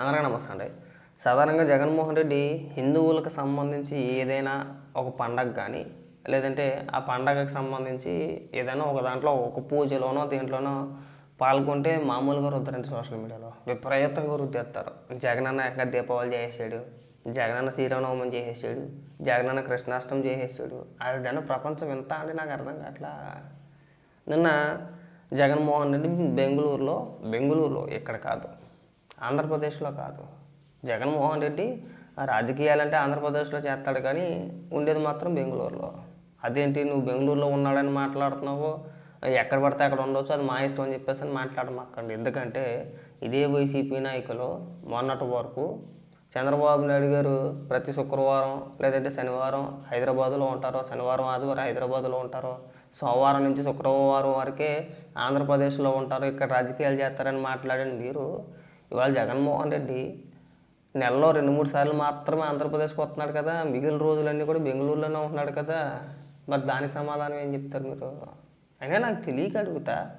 అందరికీ నమస్తే అండి. సాధారణంగా జగన్మోహన్ రెడ్డి హిందువులకు సంబంధించి ఏదైనా ఒక పండగ కానీ లేదంటే ఆ పండగకి సంబంధించి ఏదైనా ఒక దాంట్లో ఒక పూజలోనో దేంట్లోనో పాల్గొంటే మామూలుగా రుద్దరండి సోషల్ మీడియాలో. విపరీతంగా రుద్దేస్తారు జగనన్న ఎక్కడ దీపావళి చేసేసాడు? జగనన్న శ్రీరామనవమం చేసేసాడు? జగనన్న కృష్ణాష్టమి చేసేసాడు? అది దాని ప్రపంచం ఎంత అంటే నాకు అర్థం కావట్లా? నిన్న జగన్మోహన్ రెడ్డి బెంగళూరులో బెంగళూరులో ఇక్కడ కాదు ఆంధ్రప్రదేశ్లో కాదు. జగన్మోహన్ రెడ్డి ఆ రాజకీయాలంటే ఆంధ్రప్రదేశ్లో చేస్తాడు కానీ ఉండేది మాత్రం బెంగళూరులో. అదేంటి నువ్వు బెంగళూరులో ఉన్నాడని మాట్లాడుతున్నావు ఎక్కడ పడితే అక్కడ ఉండొచ్చు అది మా ఇష్టం అని చెప్పేసి అని మాట్లాడమాకండి. ఎందుకంటే ఇదే వైసీపీ నాయకులు మొన్నటి వరకు చంద్రబాబు నాయుడు గారు ప్రతి శుక్రవారం లేదంటే శనివారం హైదరాబాదులో ఉంటారు శనివారం ఆదివారం హైదరాబాదులో ఉంటారు సోమవారం నుంచి శుక్రవారం వరకే ఆంధ్రప్రదేశ్లో ఉంటారు ఇక్కడ రాజకీయాలు చేస్తారని మాట్లాడిన మీరు ఇవాళ జగన్మోహన్ రెడ్డి నెలలో రెండు మూడు సార్లు మాత్రమే ఆంధ్రప్రదేశ్కి వస్తున్నాడు కదా మిగిలిన రోజులన్నీ కూడా బెంగళూరులోనే ఉంటున్నాడు కదా. మరి దానికి సమాధానం ఏం చెప్తారు మీరు? అయినా నాకు తెలియక అడుగుతా.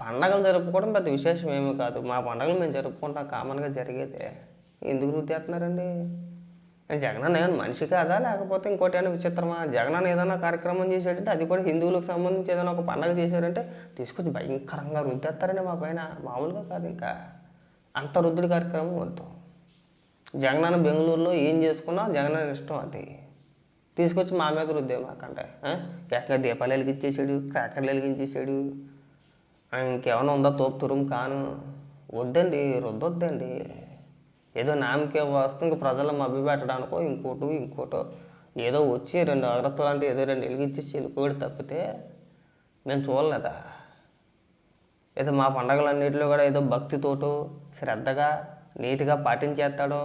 పండగలు జరుపుకోవడం పెద్ద విశేషం ఏమీ కాదు. మా పండగలు మేము జరుపుకుంటాం కామన్గా జరిగేదే. ఎందుకు రుద్దేస్తున్నారండి జగన్ ఏమైనా మనిషి కాదా? లేకపోతే ఇంకోటి ఏమైనా విచిత్రమా? జగనన్న ఏదైనా కార్యక్రమం చేశాడంటే అది కూడా హిందువులకు సంబంధించి ఏదైనా ఒక పండగ చేశారంటే తీసుకొచ్చి భయంకరంగా రుద్దేస్తారండి మా పైన మామూలుగా కాదు ఇంకా. అంత రుద్దుడి కార్యక్రమం వద్దు. జగనన్న బెంగళూరులో ఏం చేసుకున్నా జగనన్న ఇష్టం అది. తీసుకొచ్చి మా మీద రుద్దే మాకంటే ఎక్కడ దీపాలు వెలిగించేసాడు క్రాకర్లు వెలిగించేసాడు? ఇంకేమైనా ఉందా తోపు తురుము కాను? వద్దండి రుద్దొద్దండి. ఏదో నామకే వస్తే ఇంక ప్రజలను మభ్యపెట్టడానికో ఇంకోటో ఇంకోటో. ఏదో వచ్చి రెండు అగ్రత్తులు అంటే ఏదో రెండు వెలిగించేసి వెళ్ళిపోయాడు తప్పితే మేము చూడలేదా? ఏదో మా పండగలన్నింటిలో కూడా ఏదో భక్తితోటో శ్రద్ధగా నీట్గా పాటించేస్తాడో.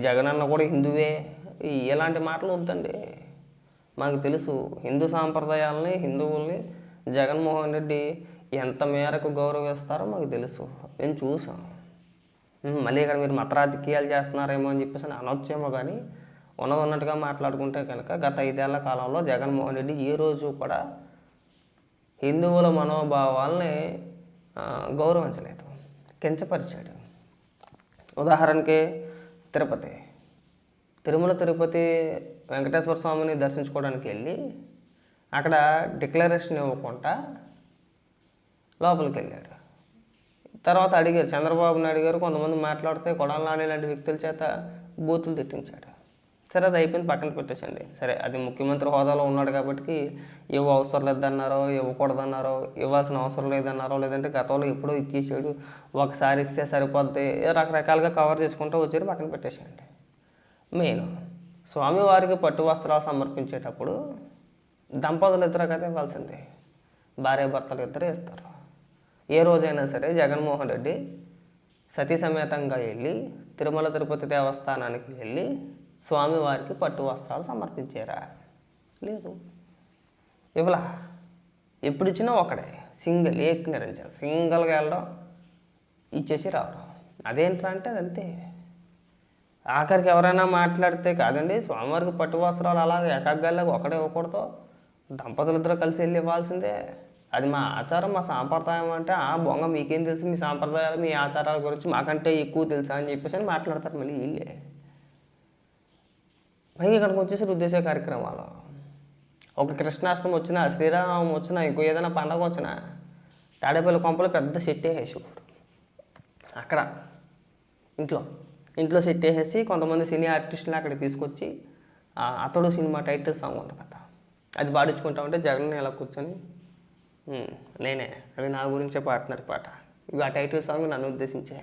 జగనన్న కూడా హిందువే. ఇలాంటి మాటలు వద్దండి. మాకు తెలుసు హిందూ సాంప్రదాయాలని హిందువుల్ని జగన్మోహన్ రెడ్డి ఎంత మేరకు గౌరవిస్తారో మాకు తెలుసు. మేము చూసాం. మళ్ళీ ఇక్కడ మీరు మత రాజకీయాలు చేస్తున్నారేమో అని చెప్పేసి అనొచ్చేమో కానీ ఉన్నది ఉన్నట్టుగా మాట్లాడుకుంటే కనుక గత ఐదేళ్ళ కాలంలో జగన్మోహన్ రెడ్డి ఏ రోజు కూడా హిందువుల మనోభావాల్ని గౌరవించలేదు కించపరిచాడు. ఉదాహరణకి తిరుపతి. తిరుమల తిరుపతి వెంకటేశ్వర స్వామిని దర్శించుకోవడానికి వెళ్ళి అక్కడ డిక్లరేషన్ ఇవ్వకుండా లోపలికి వెళ్ళాడు. తర్వాత అడిగారు చంద్రబాబు నాయుడు గారు కొంతమంది మాట్లాడితే కొడాల నాని లాంటి వ్యక్తుల చేత బూతులు తిట్టించాడు. సరే అది అయిపోయింది పక్కన పెట్టేసండి. సరే అది ముఖ్యమంత్రి హోదాలో ఉన్నాడు కాబట్టి ఇవ్వ అవసరం లేదన్నారో ఇవ్వకూడదన్నారో ఇవ్వాల్సిన అవసరం లేదన్నారో లేదంటే గతంలో ఎప్పుడో ఇచ్చేసాడు ఒకసారి ఇస్తే సరిపోద్ది రకరకాలుగా కవర్ చేసుకుంటూ వచ్చారు పక్కన పెట్టేసేయండి. మెయిన్ స్వామివారికి పట్టు వస్త్రాలు సమర్పించేటప్పుడు దంపతులు ఇద్దరు కదా ఇవ్వాల్సిందే. భార్య భర్తలు ఇద్దరు ఇస్తారు. ఏ రోజైనా సరే జగన్మోహన్ రెడ్డి సతీ సమేతంగా వెళ్ళి తిరుమల తిరుపతి దేవస్థానానికి వెళ్ళి స్వామివారికి పట్టు వస్త్రాలు సమర్పించారా? లేదు. ఇవ్వలా? ఎప్పుడు ఇచ్చినా ఒకడే. సింగిల్ ఏక్ నిరంజన్ సింగిల్గా వెళ్ళడం ఇచ్చేసి రావడం. అదేంట్రా అంటే అది అంతే ఆఖరికి ఎవరైనా మాట్లాడితే కాదండి స్వామివారికి పట్టు వస్త్రాలు అలా ఏకాగ్గాలకు ఒకడే ఇవ్వకూడదు. దంపతులు ఇద్దరు కలిసి వెళ్ళి ఇవ్వాల్సిందే. అది మా ఆచారం మా సాంప్రదాయం అంటే ఆ బొంగ మీకేం తెలుసు మీ సాంప్రదాయాలు మీ ఆచారాల గురించి మాకంటే ఎక్కువ తెలుసా అని చెప్పేసి అని మాట్లాడతారు మళ్ళీ వీళ్ళే. పైగా ఇక్కడికి వచ్చేసి రుద్దేశే కార్యక్రమాలు. ఒక కృష్ణాష్టమి వచ్చినా శ్రీరామం వచ్చినా ఇంకో ఏదైనా పండగ వచ్చినా తాడేపల్లి కొంపలో పెద్ద సెట్ వేసేవాడు. అక్కడ ఇంట్లో. ఇంట్లో సెట్ వేసేసి కొంతమంది సినీ ఆర్టిస్టులు అక్కడికి తీసుకొచ్చి ఆ అతడు సినిమా టైటిల్ సాంగ్ ఉంది కదా అది పాడించుకుంటా ఉంటే జగన్ ఇలా కూర్చొని నేనే అది నా గురించే పాడుతున్నారు పాట. ఇవి ఆ టైటిల్ సాంగ్ నన్ను ఉద్దేశించే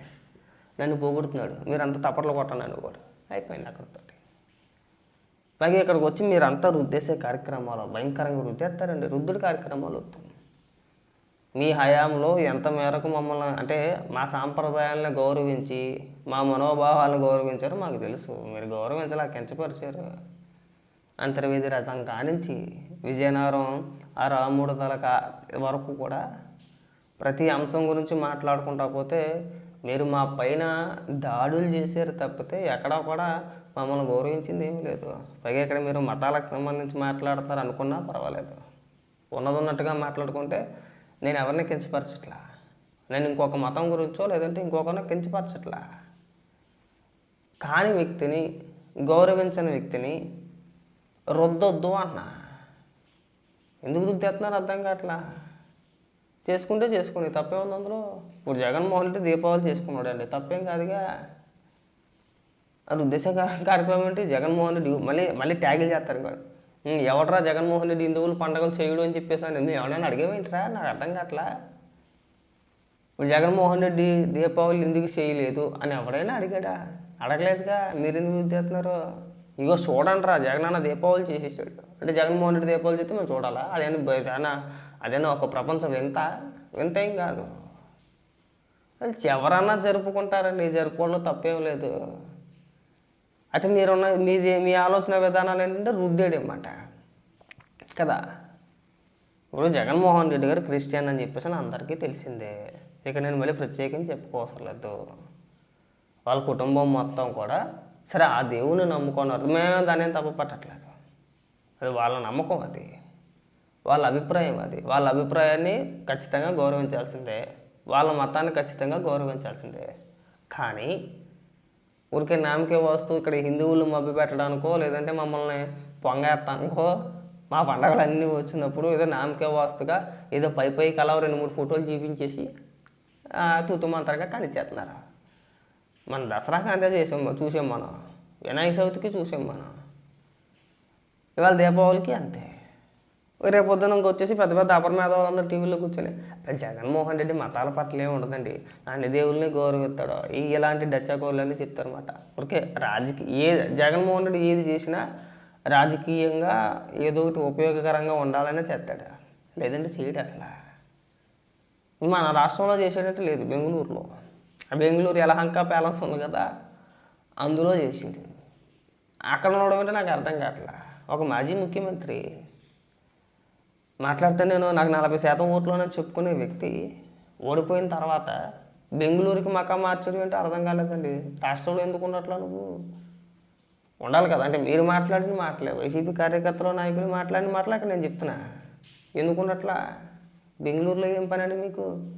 నన్ను పోగొడుతున్నాడు. మీరు అంత తప్పట్లు కొట్టనని కూడా అయిపోయింది అక్కడతో అలాగే ఇక్కడికి వచ్చి మీరు అంతా రుద్దేసే కార్యక్రమాలు భయంకరంగా రుద్దేస్తారండి రుద్దుడి కార్యక్రమాలు మీ హయాంలో ఎంత మేరకు మమ్మల్ని అంటే మా సాంప్రదాయాలను గౌరవించి మా మనోభావాలను గౌరవించారో మాకు తెలుసు. మీరు గౌరవించలా కించపరిచారు. అంతర్వేది రథం కానించి విజయనగరం ఆ రాముడు తలక వరకు కూడా ప్రతి అంశం గురించి మాట్లాడుకుంటా పోతే మీరు మా పైన దాడులు చేశారు తప్పితే ఎక్కడా కూడా మమ్మల్ని గౌరవించింది ఏమీ లేదు. పైగా ఇక్కడ మీరు మతాలకు సంబంధించి మాట్లాడతారు అనుకున్నా పర్వాలేదు. ఉన్నది ఉన్నట్టుగా మాట్లాడుకుంటే నేను ఎవరిని కించపరచట్లా? నేను ఇంకొక మతం గురించో లేదంటే ఇంకొకరిని కించపరచట్లా? కాని వ్యక్తిని గౌరవించని వ్యక్తిని రుద్దొద్దు అన్నా. ఎందుకు రుద్దేస్తున్నారు అర్థం కావట్లా? చేసుకుంటే చేసుకుని తప్పే ఉంది అందులో? ఇప్పుడు జగన్మోహన్ రెడ్డి దీపావళి చేసుకున్నాడు అండి తప్పేం కాదుగా? అది ఉద్దేశ కార్యక్రమం ఏంటి? జగన్మోహన్ రెడ్డి మళ్ళీ మళ్ళీ ట్యాగిల్ చేస్తారు ఇంకా ఎవడరా జగన్మోహన్ రెడ్డి హిందువులు పండగలు చేయడు అని చెప్పేసి అని మేము ఎవరైనా అడిగేమేంటిరా నాకు అర్థం కావట్లా. ఇప్పుడు జగన్మోహన్ రెడ్డి దీపావళి ఎందుకు చేయలేదు? అని ఎవరైనా అడిగాడా? అడగలేదుగా. మీరు ఎందుకు చేస్తున్నారు? ఇగో చూడండి రా జగన్ అన్న దీపావళి చేసేసాడు. అంటే జగన్మోహన్ రెడ్డి దీపావళి చేస్తే మేము చూడాలా? అదేనా అదేనా ఒక ప్రపంచం వింత వింత ఏం కాదు. అది ఎవరన్నా జరుపుకుంటారండి. జరుపుకోవడంలో తప్పేం లేదు. అయితే మీరున్న మీది మీ ఆలోచన విధానాలు ఏంటంటే రుద్దేడు అనమాట కదా? ఇప్పుడు జగన్మోహన్ రెడ్డి గారు క్రిస్టియన్ అని చెప్పేసి అందరికీ తెలిసిందే. ఇక నేను మళ్ళీ ప్రత్యేకించి చెప్పుకోవసరం లేదు. వాళ్ళ కుటుంబం మొత్తం కూడా సరే ఆ దేవుని నమ్ముకున్నారు. మేము దాని తప్పు పట్టట్లేదు అది వాళ్ళ నమ్మకం అది. వాళ్ళ అభిప్రాయం అది. వాళ్ళ అభిప్రాయాన్ని ఖచ్చితంగా గౌరవించాల్సిందే. వాళ్ళ మతాన్ని ఖచ్చితంగా గౌరవించాల్సిందే. కానీ ఊరికే నామకే వస్తూ ఇక్కడ హిందువులు మభ్య పెట్టడానికో లేదంటే మమ్మల్ని పొంగేస్తానికో మా పండగలు అన్నీ వచ్చినప్పుడు ఏదో నామకే వాస్తుగా ఏదో పై పై కలవ రెండు మూడు ఫోటోలు చూపించేసి తూతుమంతరగా కనిచేస్తున్నారు. మన దసరాకి అంతే చేసాం చూసాం మనం. వినాయక చవితికి చూసాం మనం. ఇవాళ దీపావళికి అంతే. రేపు పొద్దున ఇంకొచ్చేసి పెద్ద పెద్ద అపర మేధావులందరూ టీవీలో కూర్చొని జగన్మోహన్ రెడ్డి మతాల పట్ల ఏమి ఉండదండి. అన్ని దేవుల్ని గౌరవిస్తాడు. ఈ ఇలాంటి డచ్చాకోళ్ళని చెప్తారన్నమాట. ఓకే రాజకీయ ఏ జగన్మోహన్ రెడ్డి ఏది చేసినా రాజకీయంగా ఏదో ఒకటి ఉపయోగకరంగా ఉండాలనే చేస్తాడు. లేదంటే చేయడు అసలు. మన రాష్ట్రంలో చేసేటట్టు లేదు బెంగళూరులో. ఆ బెంగళూరు యలహంక ప్యాలెస్ ఉంది కదా అందులో చేసింది అక్కడ ఉండడం అంటే నాకు అర్థం కావట్లా. ఒక మాజీ ముఖ్యమంత్రి మాట్లాడితే నేను నాకు నలభై శాతం ఓట్లోనే చెప్పుకునే వ్యక్తి. ఓడిపోయిన తర్వాత బెంగళూరుకి మకా మార్చడం ఏంటో అర్థం కాలేదండి. రాష్ట్రంలో ఎందుకు ఉండట్లా నువ్వు? ఉండాలి కదా. అంటే మీరు మాట్లాడిన మాటలే. వైసీపీ కార్యకర్తలు నాయకులు మాట్లాడిన మాటలు అక్కడ నేను చెప్తున్నా. ఎందుకు ఉండట్లా? బెంగళూరులో ఏం పని అండి మీకు?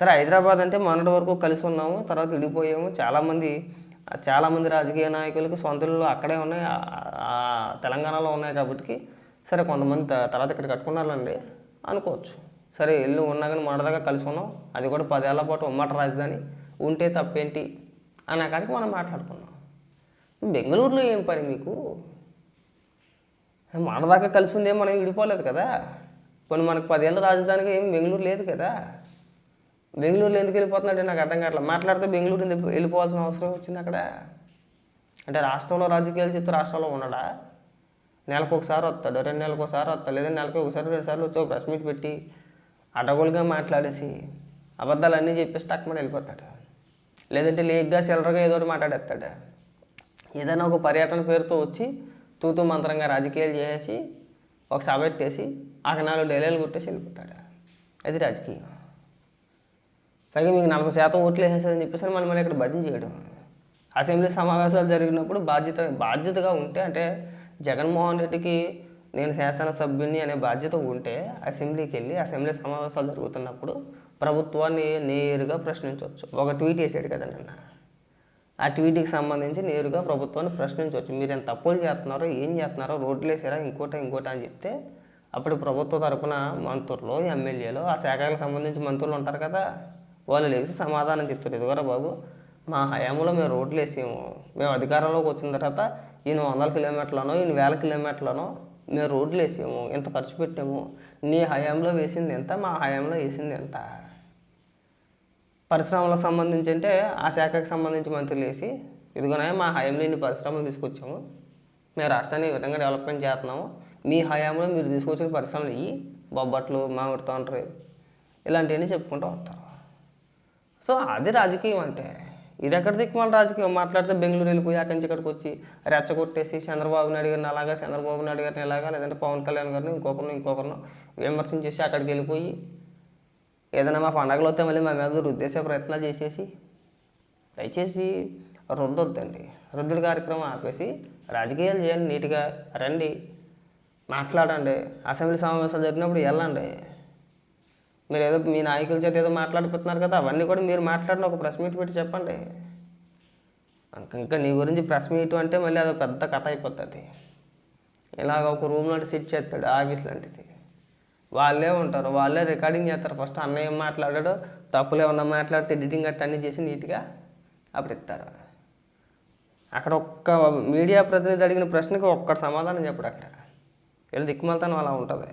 సరే హైదరాబాద్ అంటే మొన్నటి వరకు కలిసి ఉన్నాము తర్వాత విడిపోయాము. చాలామంది చాలామంది రాజకీయ నాయకులకు సొంతలు అక్కడే ఉన్నాయి. ఆ తెలంగాణలో ఉన్నాయి కాబట్టి సరే కొంతమంది తర్వాత ఇక్కడ కట్టుకున్నారండి అనుకోవచ్చు. సరే ఇల్లు ఉన్నా కానీ మనదాకా కలిసి ఉన్నాం అది కూడా పదేళ్ళ పాటు ఉమ్మట రాజధాని. ఉంటే తప్పేంటి? అన్న కాడికి మనం మాట్లాడుకున్నాం. బెంగళూరులో ఏం పని మీకు? మనదాకా కలిసి ఉండే మనం విడిపోలేదు కదా. కొన్ని మనకు పదేళ్ళ రాజధానిగా ఏం బెంగళూరు లేదు కదా. బెంగళూరులో ఎందుకు వెళ్ళిపోతున్నాడంటే నాకు అర్థం కావట్లేదు మాట్లాడితే బెంగళూరు వెళ్ళిపోవాల్సిన అవసరం వచ్చింది అక్కడ? అంటే రాష్ట్రంలో రాజకీయాలు చెప్తే రాష్ట్రంలో ఉండడా నెలకు ఒకసారి వస్తాడు రెండు నెలలకు ఒకసారి వస్తాడు లేదా నెలకు ఒకసారి రెండు సార్లు వచ్చి ఒక ప్రెస్ మీట్ పెట్టి అడగోలుగా మాట్లాడేసి అబద్ధాలు అన్నీ చెప్పేసి టక్మని వెళ్ళిపోతాడు. లేదంటే లేగ్గా చిల్లరగా ఏదో ఒకటి మాట్లాడేస్తాడు. ఏదైనా ఒక పర్యటన పేరుతో వచ్చి తూతూ మంత్రంగా రాజకీయాలు చేసి ఒక సభ పెట్టేసి అక్కడ నాలుగు డైలీలు కొట్టేసి వెళ్ళిపోతాడు. అది రాజకీయం. పైగా మీకు నలభై శాతం ఓట్లు వేసేసారని చెప్పేసి మనం మళ్ళీ ఇక్కడ భజన చేయడం. అసెంబ్లీ సమావేశాలు జరిగినప్పుడు బాధ్యత బాధ్యతగా ఉంటే అంటే జగన్మోహన్ రెడ్డికి నేను శాసనసభ్యుని అనే బాధ్యత ఉంటే అసెంబ్లీకి వెళ్ళి అసెంబ్లీ సమావేశాలు జరుగుతున్నప్పుడు ప్రభుత్వాన్ని నేరుగా ప్రశ్నించవచ్చు. ఒక ట్వీట్ వేసాడు కదా నిన్న. ఆ ట్వీట్కి సంబంధించి నేరుగా ప్రభుత్వాన్ని ప్రశ్నించవచ్చు. మీరు ఎంత తప్పులు చేస్తున్నారో ఏం చేస్తున్నారో రోడ్లు వేసారా ఇంకోట ఇంకోట అని చెప్తే అప్పుడు ప్రభుత్వ తరపున మంత్రులు ఎమ్మెల్యేలు ఆ శాఖలకు సంబంధించి మంత్రులు ఉంటారు కదా వాళ్ళు లేచి సమాధానం చెప్తారు. ఇదిగోరా బాబు మా హయాంలో మేము రోడ్లు వేసాము. మేము అధికారంలోకి వచ్చిన తర్వాత ఈయన వందల కిలోమీటర్లనో ఈయన వేల కిలోమీటర్లనో మేము రోడ్లు వేసాము ఇంత ఖర్చు పెట్టాము. నీ హయాంలో వేసింది ఎంత మా హయాంలో వేసింది ఎంత? పరిశ్రమలకు సంబంధించి అంటే ఆ శాఖకు సంబంధించి మంత్రులు వేసి ఇదిగోనే మా హయాంలో ఇన్ని పరిశ్రమలు తీసుకొచ్చాము. మేము రాష్ట్రాన్ని ఈ విధంగా డెవలప్మెంట్ చేస్తున్నాము. మీ హయాంలో మీరు తీసుకొచ్చిన పరిశ్రమలు ఇవి బొబ్బట్లు మామిడి తోటలు ఇలాంటివన్నీ చెప్పుకుంటూ వస్తారు. సో అది రాజకీయం అంటే. ఇది ఎక్కడ దిక్కుమాల రాజకీయం? మాట్లాడితే బెంగళూరు వెళ్ళిపోయి అక్కడి నుంచి ఇక్కడికి వచ్చి రెచ్చగొట్టేసి చంద్రబాబు నాయుడు గారిని అలాగా చంద్రబాబు నాయుడు గారిని ఇలాగా లేదంటే పవన్ కళ్యాణ్ గారిని ఇంకొకరిని ఇంకొకరిని విమర్శించేసి అక్కడికి వెళ్ళిపోయి ఏదైనా మా పండగలు వస్తే మళ్ళీ మా మీద రుద్దేసే ప్రయత్నాలు చేసేసి దయచేసి రుద్దొద్దండి. రుద్దుడి కార్యక్రమం ఆపేసి రాజకీయాలు చేయండి నీట్గా రండి మాట్లాడండి. అసెంబ్లీ సమావేశాలు జరిగినప్పుడు వెళ్ళండి. మీరు ఏదో మీ నాయకుల చేత ఏదో మాట్లాడిపోతున్నారు కదా అవన్నీ కూడా మీరు మాట్లాడిన ఒక ప్రెస్ మీట్ పెట్టి చెప్పండి. ఇంకా నీ గురించి ప్రెస్ మీట్ అంటే మళ్ళీ అది పెద్ద కథ అయిపోతుంది. ఇలాగ ఒక రూమ్ లాంటి సిట్ చేస్తాడు ఆఫీస్ లాంటిది. వాళ్ళే ఉంటారు వాళ్ళే రికార్డింగ్ చేస్తారు. ఫస్ట్ అన్నయ్య ఏం మాట్లాడాడో తప్పులు ఏమన్నా మాట్లాడితే ఎడిటింగ్ అట్ట అన్నీ చేసి నీట్గా అప్పుడు ఇస్తారు. అక్కడ ఒక్క మీడియా ప్రతినిధి అడిగిన ప్రశ్నకి ఒక్కటి సమాధానం చెప్పడు అక్కడ. వీళ్ళు దిక్కుమలతనం అలా ఉంటుంది.